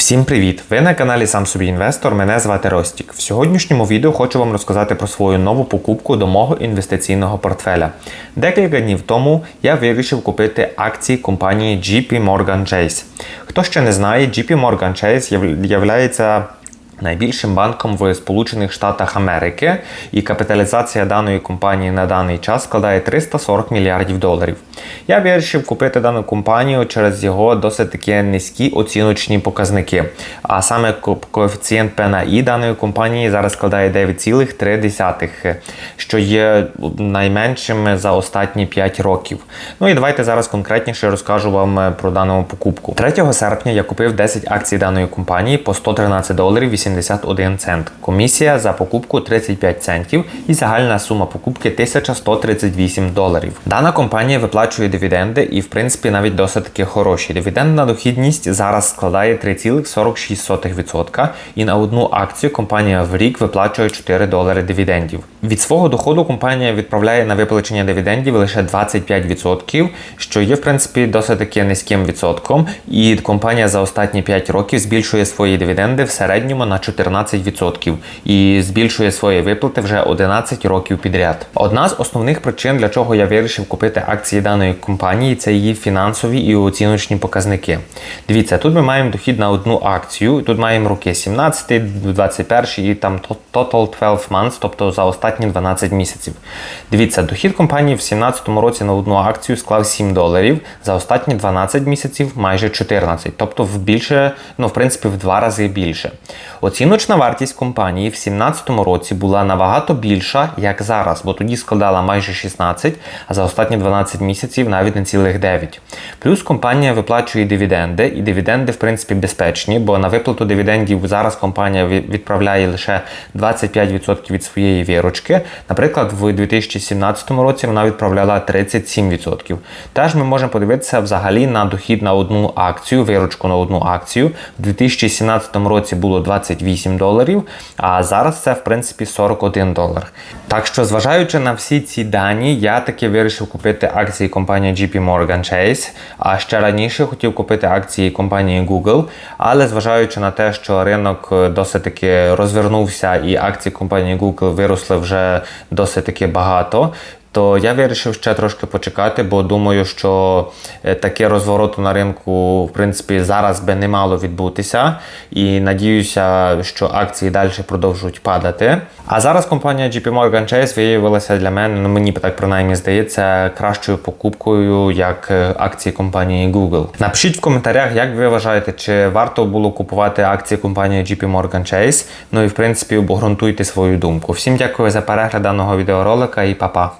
Всім привіт! Ви на каналі Сам собі інвестор. Мене звати Ростік. В сьогоднішньому відео хочу вам розказати про свою нову покупку до мого інвестиційного портфеля. Декілька днів тому я вирішив купити акції компанії JP Morgan Chase. Хто ще не знає, JP Morgan Chase є найбільшим банком в Сполучених Штатах Америки, і капіталізація даної компанії на даний час складає 340 мільярдів доларів. Я вирішив купити дану компанію через його досить такі низькі оціночні показники. А саме коефіцієнт P на I даної компанії зараз складає 9,3, що є найменшим за останні 5 років. Ну і давайте зараз конкретніше розкажу вам про дану покупку. 3 серпня я купив 10 акцій даної компанії по 113 доларів 81 цент. Комісія за покупку 35 центів і загальна сума покупки 1138 доларів. Дана компанія виплачує дивіденди і, в принципі, навіть досить таки хороші. Дивідендна дохідність зараз складає 3,46% і на одну акцію компанія в рік виплачує 4 долари дивідендів. Від свого доходу компанія відправляє на виплачення дивідендів лише 25%, що є в принципі досить таки низьким відсотком. І компанія за останні 5 років збільшує свої дивіденди в середньому на 14% і збільшує свої виплати вже 11 років підряд. Одна з основних причин, для чого я вирішив купити акції даної компанії, це її фінансові і оціночні показники. Дивіться, тут ми маємо дохід на одну акцію. Тут маємо роки 17, 21 і там total 12 months, тобто за останні 12 місяців. Дивіться, дохід компанії в 2017 році на одну акцію склав 7 доларів, за останні 12 місяців майже 14, тобто в більше, ну в принципі, в два рази більше. Оціночна вартість компанії в 2017 році була набагато більша, як зараз, бо тоді складала майже 16, а за останні 12 місяців навіть не цілих 9. Плюс компанія виплачує дивіденди, і дивіденди, в принципі, безпечні, бо на виплату дивідендів зараз компанія відправляє лише 25% від своєї вірочки. Наприклад, в 2017 році вона відправляла 37%. Теж ми можемо подивитися взагалі на дохід на одну акцію, виручку на одну акцію. В 2017 році було 28 доларів, а зараз це в принципі 41 долар. Так що, зважаючи на всі ці дані, я таки вирішив купити акції компанії JP Morgan Chase, а ще раніше хотів купити акції компанії Google, але зважаючи на те, що ринок е, досить таки розвернувся і акції компанії Google виросли вже досить таки багато. То я вирішив ще трошки почекати, бо думаю, що е, таке розвороту на ринку, в принципі, зараз би не мало відбутися. І надіюся, що акції далі продовжують падати. А зараз компанія JP Morgan Chase виявилася для мене, ну мені так принаймні здається, кращою покупкою, як е, акції компанії Google. Напишіть в коментарях, як ви вважаєте, чи варто було купувати акції компанії JP Morgan Chase. Ну і в принципі обґрунтуйте свою думку. Всім дякую за перегляд даного відеоролика і па-па.